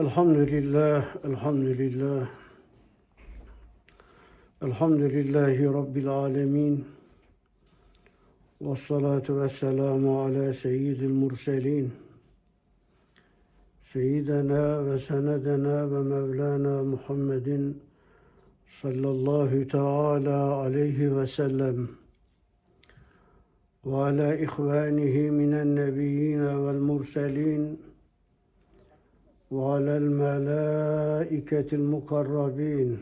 Elhamdülillah, elhamdülillah. Elhamdülillahi Rabbil alemin. Ve salatu ve selamu ala seyyidil murselin. Seyyidina ve senedena ve mevlana Muhammedin sallallahu teala aleyhi ve sellem. Ve ala ihvanihi minen nebiyyine vel murselin. وعلى الملائكة المقربين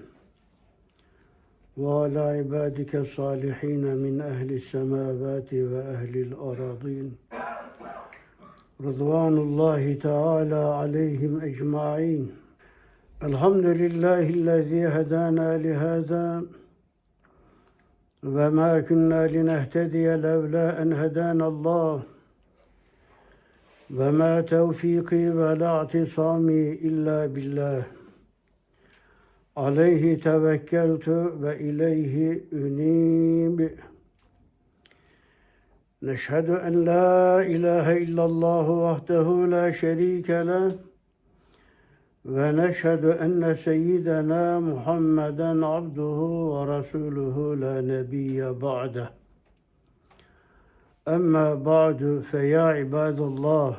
وعلى عبادك الصالحين من أهل السماوات وأهل الأراضين. رضوان الله تعالى عليهم أجمعين. الحمد لله الذي هدانا لهذا وما كنا لنهتدي لولا أن هدانا الله. Ve ma tevfiki ve la atisami illa billah. Aleyhi tevekkeltu ve ileyhi ünib. نشهد أن لا إله إلا الله وحده لا شريك له ونشهد أن سيدنا محمدا عبده ورسوله لا نبي بعده أما بعد فيا عباد الله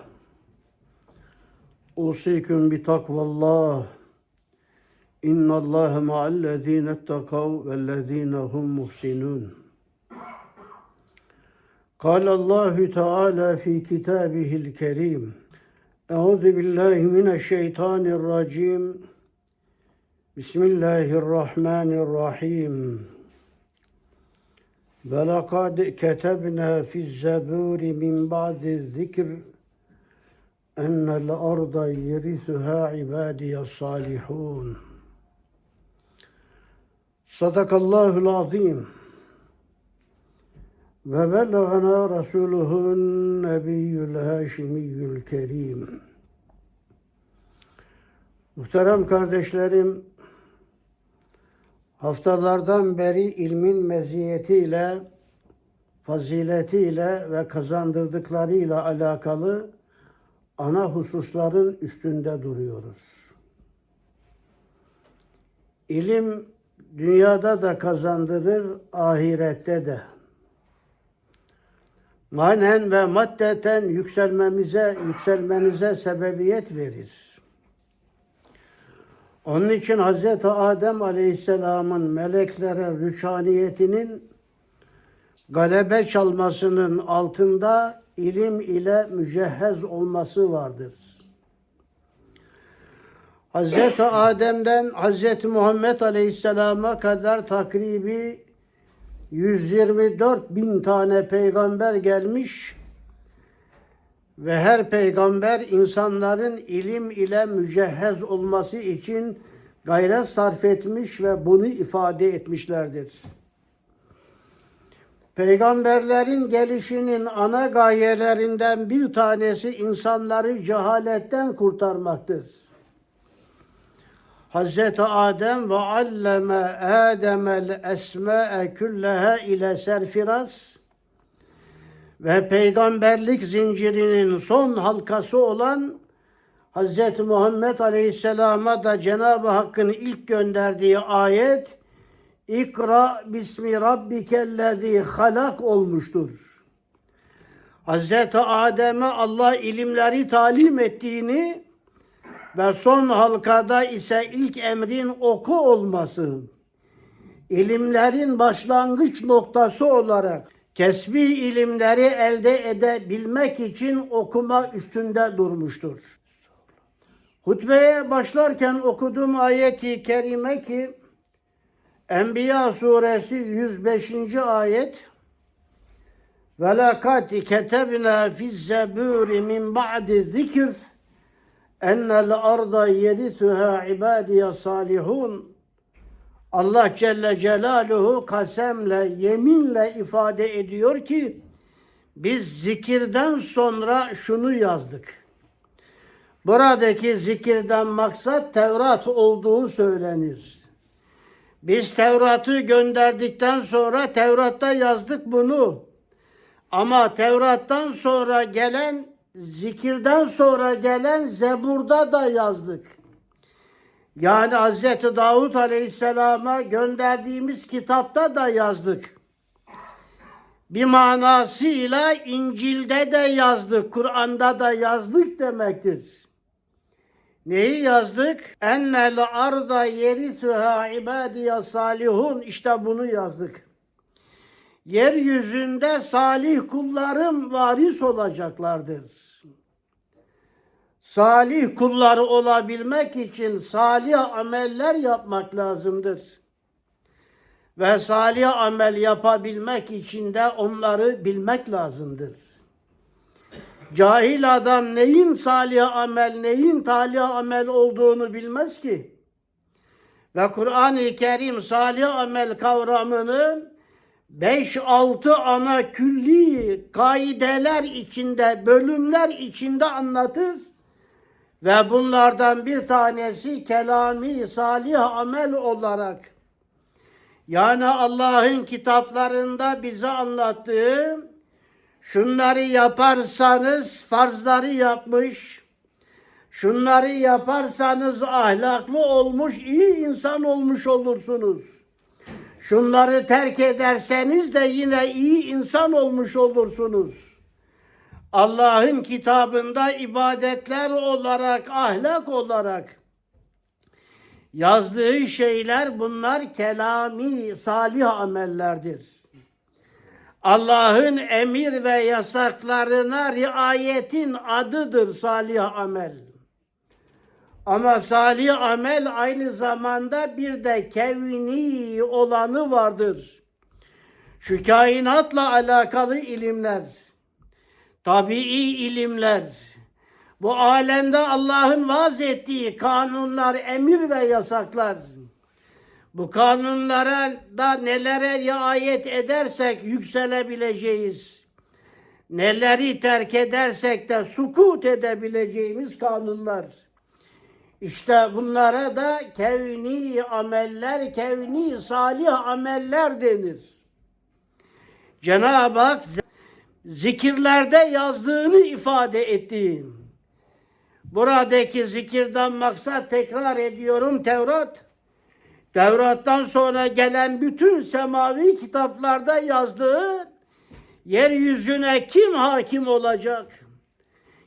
أوصيكم بتقوى الله إن الله مع الذين اتقوا والذين هم محسنون قال الله تعالى في كتابه الكريم أعوذ بالله من الشيطان الرجيم بسم الله الرحمن الرحيم ولقد كتبنا في الزبور من بعد الذكر أن الأرض يرثها عبادي الصالحون صدق الله العظيم وبلغنا رسوله النبي الهاشمي الكريم Muhterem kardeşlerim, haftalardan beri ilmin meziyetiyle, faziletiyle ve kazandırdıklarıyla alakalı ana hususların üstünde duruyoruz. İlim dünyada da kazandırır, ahirette de. Manen ve maddeten yükselmemize, yükselmenize sebebiyet verir. Onun için Hz. Adem Aleyhisselam'ın meleklere rüçhaniyetinin galebe çalmasının altında ilim ile mücehhez olması vardır. Hz. Adem'den Hz. Muhammed Aleyhisselam'a kadar takribi 124 bin tane peygamber gelmiş ve her peygamber insanların ilim ile mücehhez olması için gayret sarf etmiş ve bunu ifade etmişlerdir. Peygamberlerin gelişinin ana gayelerinden bir tanesi insanları cehaletten kurtarmaktır. Hz. Adem ve alleme Adem'el esma'e külleha ile serfiraz ve peygamberlik zincirinin son halkası olan Hz. Muhammed Aleyhisselam'a da Cenab-ı Hakk'ın ilk gönderdiği ayet İkra bismi rabbikellezi halak olmuştur. Hz. Adem'e Allah ilimleri talim ettiğini ve son halkada ise ilk emrin oku olması, ilimlerin başlangıç noktası olarak kesbi ilimleri elde edebilmek için okuma üstünde durmuştur. Hutbeye başlarken okuduğum ayeti kerime ki Enbiya suresi 105. ayet ve lakati ketebna fiz zeburi min ba'di zikr ennel arda yerisuha ibadiye salihun Allah Celle Celaluhu kasemle, yeminle ifade ediyor ki biz zikirden sonra şunu yazdık. Buradaki zikirden maksat Tevrat olduğu söylenir. Biz Tevrat'ı gönderdikten sonra Tevrat'ta yazdık bunu. Ama Tevrat'tan sonra gelen, zikirden sonra gelen Zebur'da da yazdık. Yani Hz. Davud Aleyhisselam'a gönderdiğimiz kitapta da yazdık. Bir manasıyla İncil'de de yazdık, Kur'an'da da yazdık demektir. Neyi yazdık? Ennel arda yerituha ibadiye salihun. İşte bunu yazdık. Yeryüzünde salih kullarım varis olacaklardır. Salih kulları olabilmek için salih ameller yapmak lazımdır. Ve salih amel yapabilmek için de onları bilmek lazımdır. Cahil adam neyin salih amel, neyin talih amel olduğunu bilmez ki. Ve Kur'an-ı Kerim salih amel kavramını 5-6 ana külli kaideler içinde, bölümler içinde anlatır. Ve bunlardan bir tanesi kelami salih amel olarak yani Allah'ın kitaplarında bize anlattığı şunları yaparsanız farzları yapmış, şunları yaparsanız ahlaklı olmuş, iyi insan olmuş olursunuz. Şunları terk ederseniz de yine iyi insan olmuş olursunuz. Allah'ın kitabında ibadetler olarak, ahlak olarak yazdığı şeyler bunlar kelami, salih amellerdir. Allah'ın emir ve yasaklarına riayetin adıdır salih amel. Ama salih amel aynı zamanda bir de kevni olanı vardır. Şu kainatla alakalı ilimler, tabii ilimler, bu alemde Allah'ın vaz ettiği kanunlar, emir ve yasaklar, bu kanunlara da nelere riayet edersek yükselebileceğiz. Neleri terk edersek de sukut edebileceğimiz kanunlar. İşte bunlara da kevni ameller, kevni salih ameller denir. Cenab-ı Hak zikirlerde yazdığını ifade etti. Buradaki zikirden maksat tekrar ediyorum Tevrat. Tevrat'tan sonra gelen bütün semavi kitaplarda yazdığı yeryüzüne kim hakim olacak?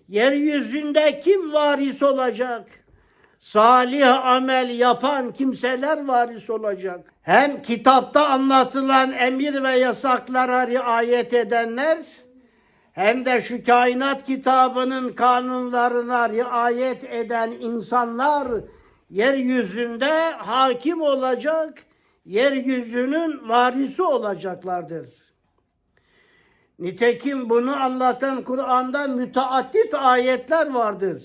Yeryüzünde kim varis olacak? Salih amel yapan kimseler varis olacak. Hem kitapta anlatılan emir ve yasaklara riayet edenler hem de şu kainat kitabının kanunlarına riayet eden insanlar yeryüzünde hakim olacak, yeryüzünün varisi olacaklardır. Nitekim bunu anlatan Kur'an'da müteaddit ayetler vardır.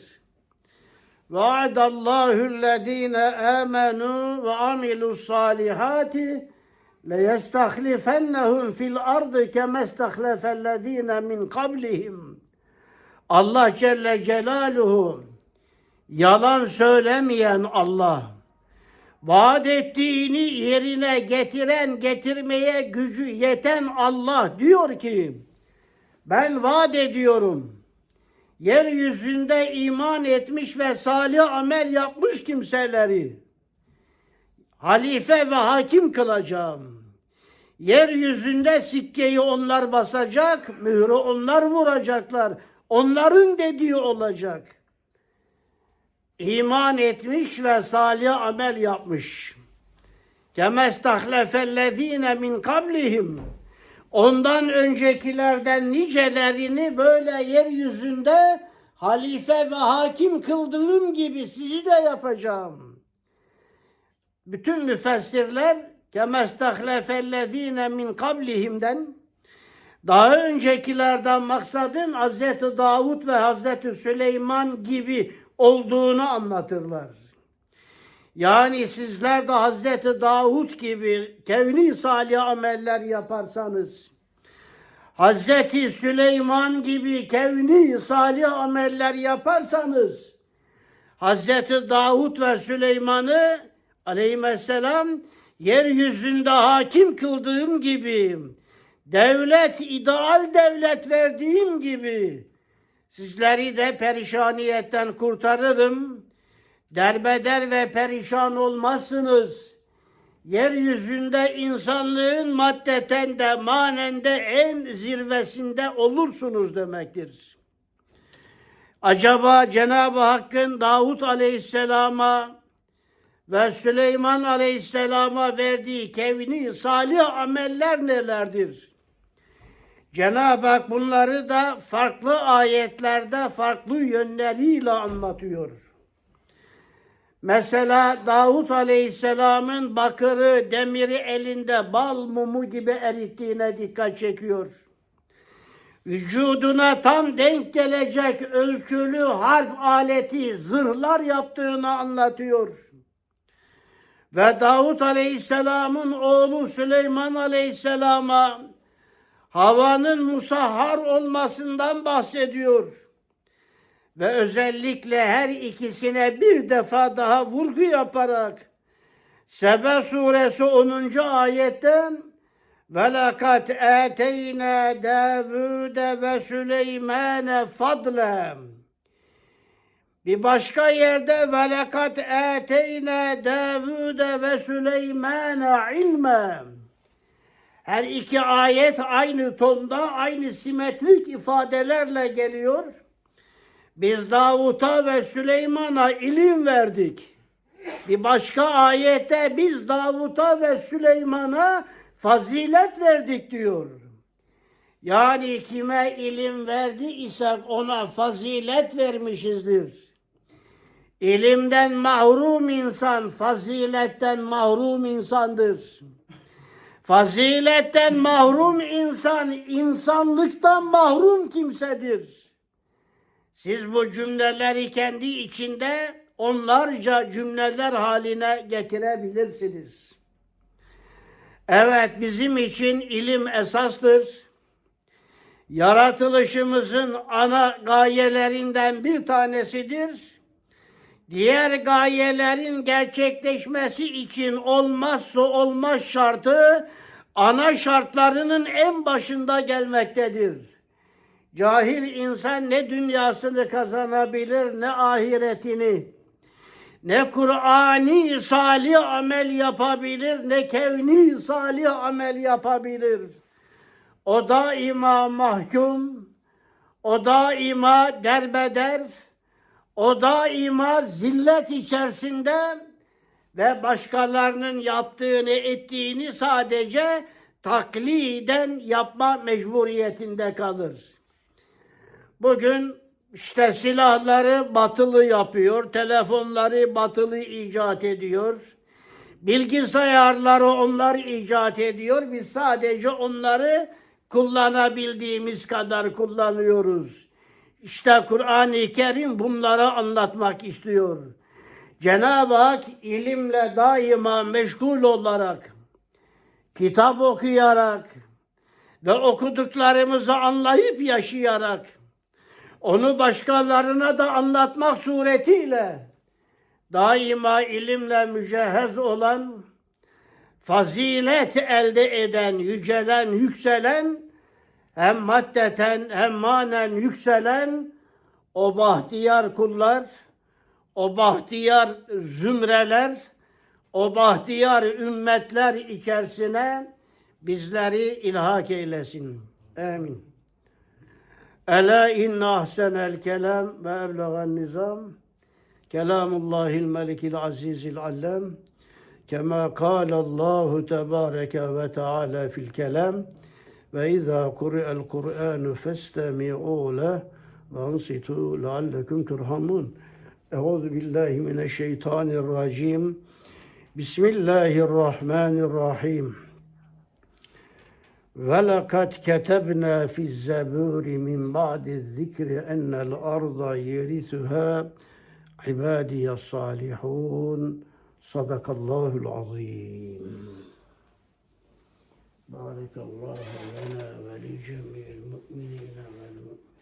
Vaadallahu ellezine amenu ve amilus salihati لَيَسْتَخْلِفَنَّهُمْ فِي الْأَرْضِ كَمَا اسْتَخْلَفَ الَّذ۪ينَ مِنْ قَبْلِهِمْ Allah Celle Celaluhu yalan söylemeyen Allah vaat ettiğini yerine getiren getirmeye gücü yeten Allah diyor ki ben vaat ediyorum yeryüzünde iman etmiş ve salih amel yapmış kimseleri halife ve hakim kılacağım. Yeryüzünde sikkeyi onlar basacak, mührü onlar vuracaklar. Onların dediği olacak. İman etmiş ve salih amel yapmış. Kemestahlefellezine min kablihim. Ondan öncekilerden nicelerini böyle yeryüzünde halife ve hakim kıldığım gibi sizi de yapacağım. Bütün müfessirler kemestahlefellezine min kablihimden daha öncekilerden maksadın Hazreti Davud ve Hazreti Süleyman gibi olduğunu anlatırlar. Yani sizler de Hazreti Davud gibi kevni salih ameller yaparsanız, Hazreti Süleyman gibi kevni salih ameller yaparsanız, Hazreti Davud ve Süleyman'ı aleyhisselam yeryüzünde hakim kıldığım gibi, devlet, ideal devlet verdiğim gibi, sizleri de perişaniyetten kurtarırım. derbeder ve perişan olmazsınız. Yeryüzünde insanlığın maddeten de manen de en zirvesinde olursunuz demektir. Acaba Cenab-ı Hakk'ın Davut Aleyhisselam'a ve Süleyman Aleyhisselam'a verdiği kevni salih ameller nelerdir? Cenab-ı Hak bunları da farklı ayetlerde farklı yönleriyle anlatıyor. Mesela Davut Aleyhisselam'ın bakırı, demiri elinde bal mumu gibi erittiğine dikkat çekiyor. Vücuduna tam denk gelecek ölçülü harp aleti, zırhlar yaptığını anlatıyor. Ve Davut Aleyhisselam'ın oğlu Süleyman Aleyhisselam'a havanın musahhar olmasından bahsediyor. Ve özellikle her ikisine bir defa daha vurgu yaparak Sebe suresi 10. ayetten ve lekad eteyna Davud ve Süleymane fadle bir başka yerde ve lekad eteyna Davud ve Süleymane ilme her iki ayet aynı tonda, aynı simetrik ifadelerle geliyor. Biz Davut'a ve Süleyman'a ilim verdik. Bir başka ayette biz Davut'a ve Süleyman'a fazilet verdik diyor. Yani kime ilim verdi isek ona fazilet vermişizdir. İlimden mahrum insan faziletten mahrum insandır. Faziletten mahrum insan insanlıktan mahrum kimsedir. Siz bu cümleleri kendi içinde onlarca cümleler haline getirebilirsiniz. Evet bizim için ilim esastır. Yaratılışımızın ana gayelerinden bir tanesidir. Diğer gayelerin gerçekleşmesi için olmazsa olmaz şartı ana şartlarının en başında gelmektedir. Cahil insan ne dünyasını kazanabilir ne ahiretini. Ne Kur'ani salih amel yapabilir ne kevni salih amel yapabilir. O daima mahkum, o daima derbeder, o daima zillet içerisinde ve başkalarının yaptığını ettiğini sadece takliden yapma mecburiyetinde kalır. Bugün işte silahları batılı yapıyor, telefonları batılı icat ediyor. Bilgisayarları onlar icat ediyor. Biz sadece onları kullanabildiğimiz kadar kullanıyoruz. İşte Kur'an-ı Kerim bunları anlatmak istiyor. Cenab-ı Hak ilimle daima meşgul olarak, kitap okuyarak ve okuduklarımızı anlayıp yaşayarak, onu başkalarına da anlatmak suretiyle daima ilimle mücehhez olan, fazilet elde eden, yücelen, yükselen, hem maddeten hem manen yükselen o bahtiyar kullar, o bahtiyar zümreler, o bahtiyar ümmetler içerisine bizleri ilhak eylesin. Amin. Ela inne ahsenel kelam ve eblegan nizam kelamullahil melikil azizil allem kema kâlallahu tebâreke ve teâlâ fil kelam ve izâ kuri'el Kur'ânu festemi'û leh ve ansitû leallekum turhamun. Euzu billahi mineşşeytanirracim. Bismillahirrahmanirrahim. Ve lekad ketebna fi zeburi min ba'di zikri ennel arda yerisuha ibadiyes salihun. Sadakallahul azim. بارك الله لنا ولجميع المؤمنين والمؤمنات.